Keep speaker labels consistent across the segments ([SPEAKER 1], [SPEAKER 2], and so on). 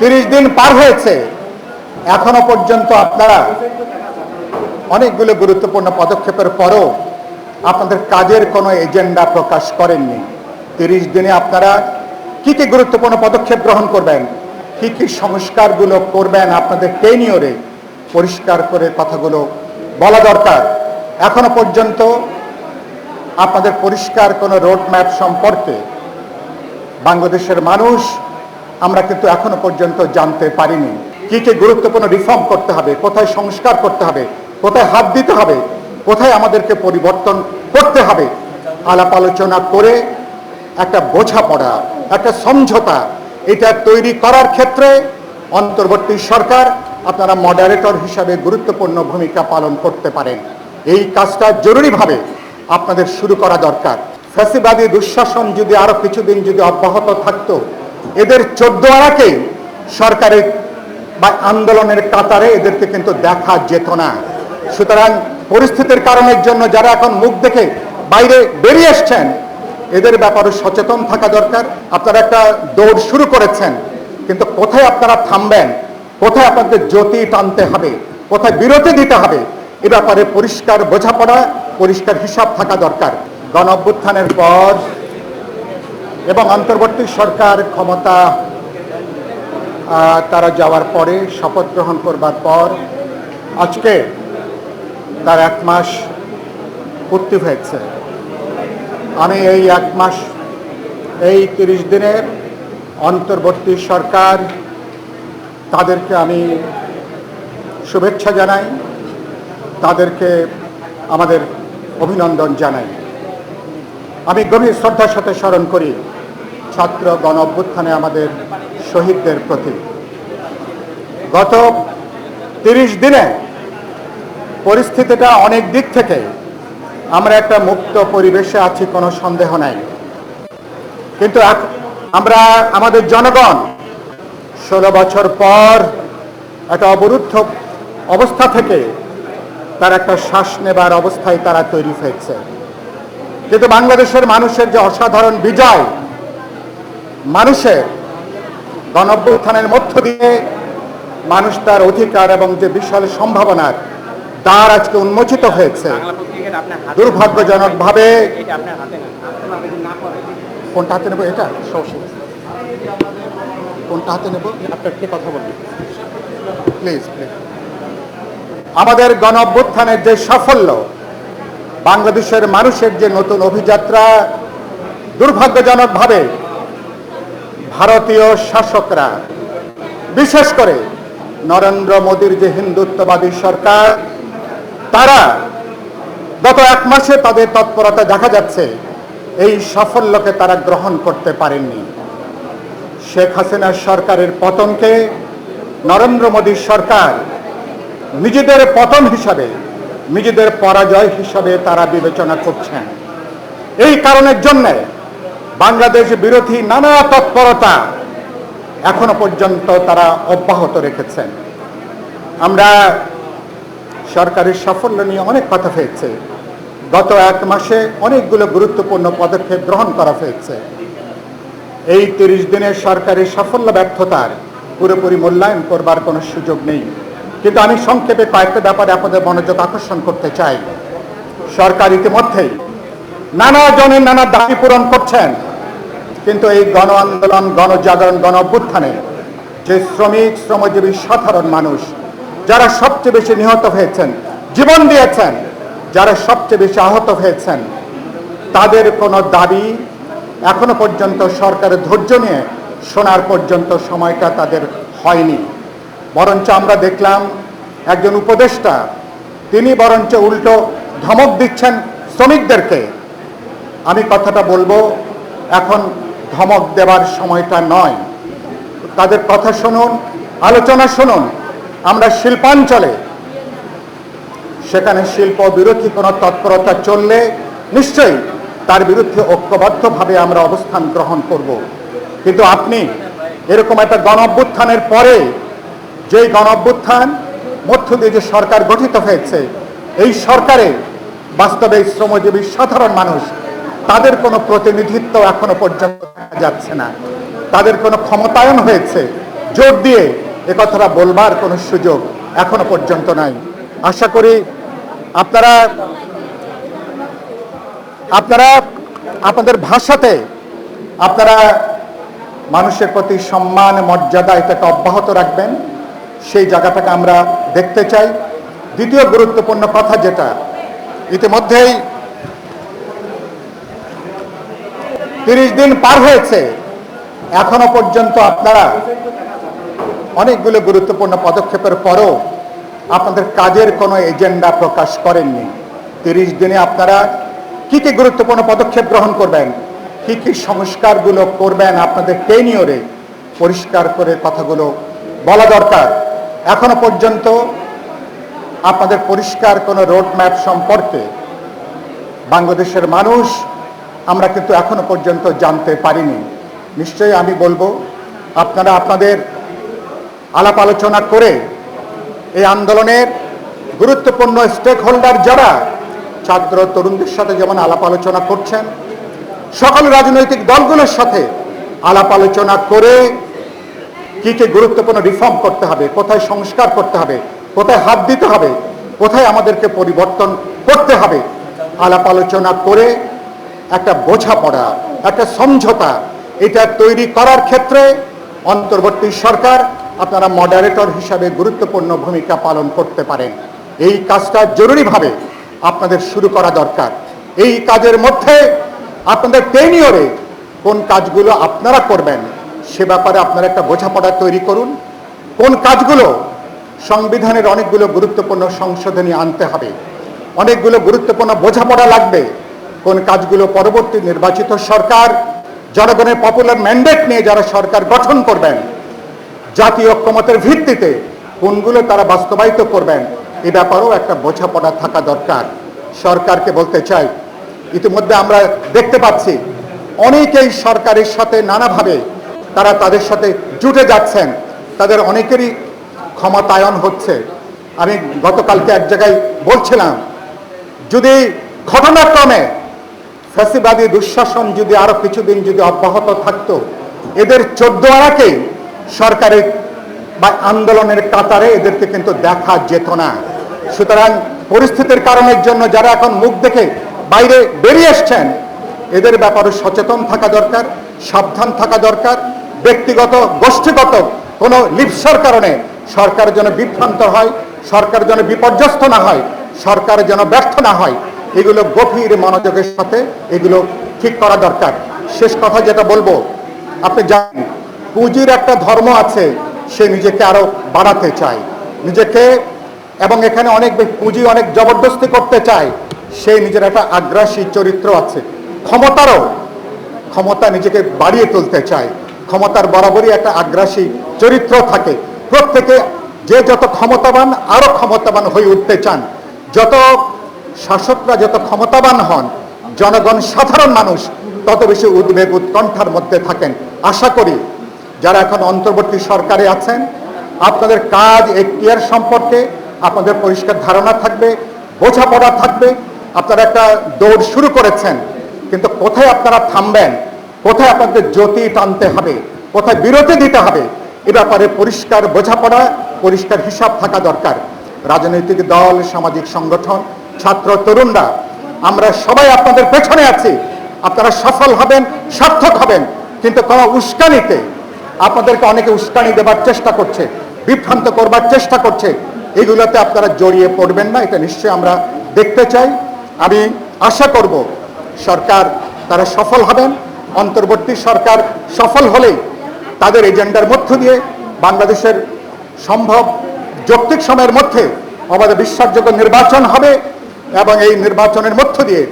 [SPEAKER 1] তিরিশ দিন পার হয়েছে। এখনও পর্যন্ত আপনারা অনেকগুলো গুরুত্বপূর্ণ পদক্ষেপের পরও আপনাদের কাজের কোনো এজেন্ডা প্রকাশ করেননি। তিরিশ দিনে আপনারা কি কি গুরুত্বপূর্ণ পদক্ষেপ গ্রহণ করবেন, কি কি সংস্কারগুলো করবেন আপনাদের টেনিওরে, পরিষ্কার করে কথাগুলো বলা দরকার। এখনও পর্যন্ত আপনাদের পরিষ্কার কোনো রোড ম্যাপ সম্পর্কে বাংলাদেশের মানুষ আমরা কিন্তু এখনও পর্যন্ত জানতে পারিনি। কি কি গুরুত্বপূর্ণ রিফর্ম করতে হবে, কোথায় সংস্কার করতে হবে, কোথায় হাত দিতে হবে, কোথায় আমাদেরকে পরিবর্তন করতে হবে, আলাপ আলোচনা করে একটা বোঝাপড়া, একটা সমঝোতা এটা তৈরি করার ক্ষেত্রে অন্তর্বর্তী সরকার আপনারা মডারেটর হিসাবে গুরুত্বপূর্ণ ভূমিকা পালন করতে পারেন। এই কাজটা জরুরিভাবে আপনাদের শুরু করা দরকার। ফ্যাসিবাদী দুঃশাসন যদি আরও কিছুদিন যদি অব্যাহত থাকতো এদের চোদ্দ আড়াকে সরকারের বা আন্দোলনের কাতারে এদেরকে কিন্তু দেখা যেত না। সুতরাং পরিস্থিতির কারণের জন্য যারা এখন মুখ দেখে বাইরে বেরিয়ে এসছেন, এদের ব্যাপারে সচেতন থাকা দরকার। আপনারা একটা দৌড় শুরু করেছেন, কিন্তু কোথায় আপনারা থামবেন? কোথায় আপনাদের জ্যোতি টানতে হবে? কোথায় বিরতি দিতে হবে? এ ব্যাপারে পরিষ্কার বোঝাপড়া, পরিষ্কার হিসাব থাকা দরকার। গণ অভ্যুত্থানের পর এবং অন্তর্বর্তী সরকার ক্ষমতা তারা যাওয়ার পরে শপথ গ্রহণ করবার পর আজকে তার এক মাস পূর্তি হয়েছে। আমি এই এক মাস, এই তিরিশ দিনের অন্তর্বর্তী সরকার, তাদেরকে আমি শুভেচ্ছা জানাই, তাদেরকে আমাদের অভিনন্দন জানাই। আমি গভীর শ্রদ্ধার সাথে স্মরণ করি ছাত্র গণ অভ্যুত্থানে আমাদের শহীদদের প্রতি। গত তিরিশ দিনে পরিস্থিতিটা অনেক দিক থেকে আমরা একটা মুক্ত পরিবেশে আছি, কোনো সন্দেহ নাই। কিন্তু আমরা, আমাদের জনগণ ষোলো বছর পর একটা অবরুদ্ধ অবস্থা থেকে তার একটা শ্বাস নেবার অবস্থায় তারা তৈরি হয়েছে। কিন্তু বাংলাদেশের মানুষের যে অসাধারণ বিজয় মানুষের গণঅভ্যুত্থানের মধ্য দিয়ে মানুষ তার অধিকার এবং যে বিশাল সম্ভাবনার দ্বার আজকে উন্মোচিত হয়েছে।
[SPEAKER 2] বাংলা
[SPEAKER 1] দুর্ভাগ্যজনকভাবে কোনটা হাতে নেব? এটা? কোনটা হাতে নেব? আপনার কে কথা বলবেন প্লিজ প্লিজ। আমাদের গণ অভ্যুত্থানের যে সাফল্য বাংলাদেশের মানুষের যে নতুন অভিযাত্রা দুর্ভাগ্যজনকভাবে ভারতীয় শাসকরা, বিশেষ করে নরেন্দ্র মোদীর যে হিন্দুত্ববাদী সরকার, তারা গত এক মাসে তাদের তৎপরতা দেখা যাচ্ছে, এই সাফল্যকে তারা গ্রহণ করতে পারেননি। শেখ হাসিনার সরকারের পতনকে নরেন্দ্র মোদীর সরকার নিজেদের পতন হিসাবে, নিজেদের পরাজয় হিসাবে তারা বিবেচনা করছেন। এই কারণের জন্যে বাংলাদেশ বিরোধী নানা তৎপরতা এখনও পর্যন্ত তারা অব্যাহত রেখেছেন। আমরা সরকারের সাফল্য নিয়ে অনেক কথা হয়েছে। গত এক মাসে অনেকগুলো গুরুত্বপূর্ণ পদক্ষেপ গ্রহণ করা হয়েছে। এই তিরিশ দিনের সরকারের সাফল্য ব্যর্থতার পুরোপুরি মূল্যায়ন করবার কোনো সুযোগ নেই। কিন্তু আমি সংক্ষেপে কয়েকটা ব্যাপারে আপনাদের মনোযোগ আকর্ষণ করতে চাই। সরকার ইতিমধ্যেই নানা জনের নানা দাবি পূরণ করছেন। কিন্তু এই গণ আন্দোলন, গণজাগরণ গণ অভ্যুত্থানে যে শ্রমিক, শ্রমজীবী, সাধারণ মানুষ, যারা সবচেয়ে বেশি নিহত হয়েছেন, জীবন দিয়েছেন, যারা সবচেয়ে বেশি আহত হয়েছেন, তাদের কোনো দাবি এখনও পর্যন্ত সরকারের ধৈর্য নিয়ে শোনার পর্যন্ত সময়টা তাদের হয়নি। বরঞ্চ আমরা দেখলাম একজন উপদেষ্টা, তিনি বরঞ্চ উল্টো ধমক দিচ্ছেন শ্রমিকদেরকে। আমি কথাটা বলব, এখন ধমক দেওয়ার সময়টা নয়। তাদের কথা শুনুন, আলোচনা শুনুন। আমরা শিল্পাঞ্চলে, সেখানে শিল্প বিরোধী কোনো তৎপরতা চললে নিশ্চয়ই তার বিরুদ্ধে ঐক্যবদ্ধভাবে আমরা অবস্থান গ্রহণ করব। কিন্তু আপনি এরকম একটা গণ পরে যেই গণ মধ্য দিয়ে যে সরকার গঠিত হয়েছে, এই সরকারে বাস্তবে শ্রমজীবী সাধারণ মানুষ তাদের কোনো প্রতিনিধিত্ব এখনও পর্যন্ত যাচ্ছে না। তাদের কোনো ক্ষমতায়ন হয়েছে। জোর দিয়ে এ কথাটা বলবার কোনো সুযোগ এখনও পর্যন্ত নাই। আশা করি আপনারা আপনারা আপনাদের ভাষাতে আপনারা মানুষের প্রতি সম্মান, মর্যাদা এটাকে অব্যাহত রাখবেন। সেই জায়গাটাকে আমরা দেখতে চাই। দ্বিতীয় গুরুত্বপূর্ণ কথা যেটা, ইতিমধ্যেই তিরিশ দিন পার হয়েছে, এখনও পর্যন্ত আপনারা অনেকগুলো গুরুত্বপূর্ণ পদক্ষেপের পরও আপনাদের কাজের কোনো এজেন্ডা প্রকাশ করেননি। তিরিশ দিনে আপনারা কি কি গুরুত্বপূর্ণ পদক্ষেপ গ্রহণ করবেন, কি কি সংস্কারগুলো করবেন আপনাদের টেনিওরে, পরিষ্কার করে কথাগুলো বলা দরকার। এখনও পর্যন্ত আপনাদের পরিষ্কার কোনো রোড ম্যাপ সম্পর্কে বাংলাদেশের মানুষ আমরা কিন্তু এখনও পর্যন্ত জানতে পারিনি। নিশ্চয়ই আমি বলব, আপনারা আপনাদের আলাপ আলোচনা করে এই আন্দোলনের গুরুত্বপূর্ণ স্টেক হোল্ডার যারা, ছাত্র তরুণদের সাথে যেমন আলাপ আলোচনা করছেন, সকল রাজনৈতিক দলগুলোর সাথে আলাপ আলোচনা করে কি কি গুরুত্বপূর্ণ রিফর্ম করতে হবে, কোথায় সংস্কার করতে হবে, কোথায় হাত দিতে হবে, কোথায় আমাদেরকে পরিবর্তন করতে হবে, আলাপ আলোচনা করে একটা বোঝাপড়া, একটা সমঝোতা, এটা তৈরি করার ক্ষেত্রে অন্তর্বর্তী সরকার আপনারা মডারেটর হিসাবে গুরুত্বপূর্ণ ভূমিকা পালন করতে পারেন। এই কাজটা জরুরিভাবে আপনাদের শুরু করা দরকার। এই কাজের মধ্যে আপনাদের টেনিওরে কোন কাজগুলো আপনারা করবেন সে ব্যাপারে আপনারা একটা বোঝাপড়া তৈরি করুন। কোন কাজগুলো সংবিধানের অনেকগুলো গুরুত্বপূর্ণ সংশোধনী আনতে হবে, অনেকগুলো গুরুত্বপূর্ণ বোঝাপড়া লাগবে কোন কাজগুলো পরবর্তী নির্বাচিত সরকার, জনগণের পপুলার ম্যান্ডেট নিয়ে যারা সরকার গঠন করবেন, জাতীয় ঐক্যমতের ভিত্তিতে কোনগুলো তারা বাস্তবায়িত করবেন, এ ব্যাপারেও একটা বোঝাপড়া থাকা দরকার। সরকারকে বলতে চাই, ইতিমধ্যে আমরা দেখতে পাচ্ছি, অনেকেই সরকারের সাথে নানাভাবে তারা তাদের সাথে জুটে যাচ্ছেন, তাদের অনেকেরই ক্ষমতায়ন হচ্ছে। আমি গতকালকে এক জায়গায় বলছিলাম, যদি ঘটনাক্রমে ফ্যাসিবাদী দুঃশাসন যদি আরও কিছুদিন যদি অব্যাহত থাকতো, এদের চোদ্দ আড়াকে সরকারের বা আন্দোলনের কাতারে এদেরকে কিন্তু দেখা যেত না। সুতরাং পরিস্থিতির কারণের জন্য যারা এখন মুখ দেখে বাইরে বেরিয়ে এসছেন, এদের ব্যাপারে সচেতন থাকা দরকার, সাবধান থাকা দরকার, ব্যক্তিগত, গোষ্ঠীগত কোনো লিপসার কারণে সরকার যেন বিভ্রান্ত হয়, সরকার যেন বিপর্যস্ত না হয়, সরকার যেন ব্যর্থ না হয়। এগুলো গভীর মনোযোগের সাথে এগুলো ঠিক করা দরকার। শেষ কথা যেটা বলব, আপনি জানেন, পুঁজির একটা ধর্ম আছে, সে নিজেকে আরও বাড়াতে চায়। নিজেকে এবং এখানে অনেক পুঁজি অনেক জবরদস্তি করতে চায়, সে নিজের একটা আগ্রাসী চরিত্র আছে। ক্ষমতারও, ক্ষমতা নিজেকে বাড়িয়ে তুলতে চায়। ক্ষমতার বরাবরই একটা আগ্রাসী চরিত্র থাকে। প্রত্যেকে যে যত ক্ষমতাবান, আরও ক্ষমতাবান হয়ে উঠতে চান। যত শাসকরা যত ক্ষমতাবান হন, জনগণ সাধারণ মানুষ, তত বেশি উদ্বেগ উৎকণ্ঠার মধ্যে থাকেন। আশা করি যারা এখন অন্তর্বর্তী সরকারে আছেন, আপনাদের কাজ এখতিয়ার সম্পর্কে, আপনাদের পরিষ্কার ধারণা থাকবে, বোঝাপড়া থাকবে, আপনারা একটা দৌড় শুরু করেছেন, কিন্তু কোথায় আপনারা থামবেন, কোথায় আপনাদের জ্যোতি টানতে হবে, কোথায় বিরতি দিতে হবে, এ ব্যাপারে পরিষ্কার বোঝাপড়া, পরিষ্কার হিসাব থাকা দরকার। রাজনৈতিক দল, সামাজিক সংগঠন ছাত্র তরুণরা, আমরা সবাই আপনাদের পেছনে আছি। আপনারা সফল হবেন, সার্থক হবেন, কিন্তু কোনো উস্কানিতে আপনাদেরকে অনেকে উস্কানি দেবার চেষ্টা করছে, বিভ্রান্ত করবার চেষ্টা করছে। এগুলোতে আপনারা জড়িয়ে পড়বেন না, এটা নিশ্চয়ই আমরা দেখতে চাই। আমি আশা করব সরকার তারা সফল হবেন, অন্তর্বর্তী সরকার সফল হলেই তাদের এজেন্ডার মধ্য দিয়ে বাংলাদেশের সম্ভব যৌক্তিক সময়ের মধ্যে আমাদের বিশ্বাসযোগ্য নির্বাচন হবে। এবং এই নির্বাচনের মধ্য দিয়ে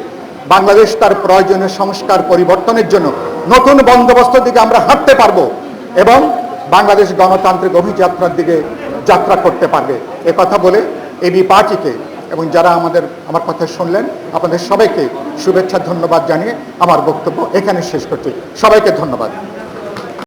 [SPEAKER 1] বাংলাদেশ তার প্রয়োজনীয় সংস্কার পরিবর্তনের জন্য নতুন বন্দোবস্ত দিকে আমরা হাঁটতে পারব এবং বাংলাদেশ গণতান্ত্রিক অভিযাত্রার দিকে যাত্রা করতে পারবে। এ কথা বলে এবি পার্টিকে এবং যারা আমাদের, আমার কথা শুনলেন, আপনাদের সবাইকে শুভেচ্ছা, ধন্যবাদ জানিয়ে আমার বক্তব্য এখানে শেষ করছি। সবাইকে ধন্যবাদ।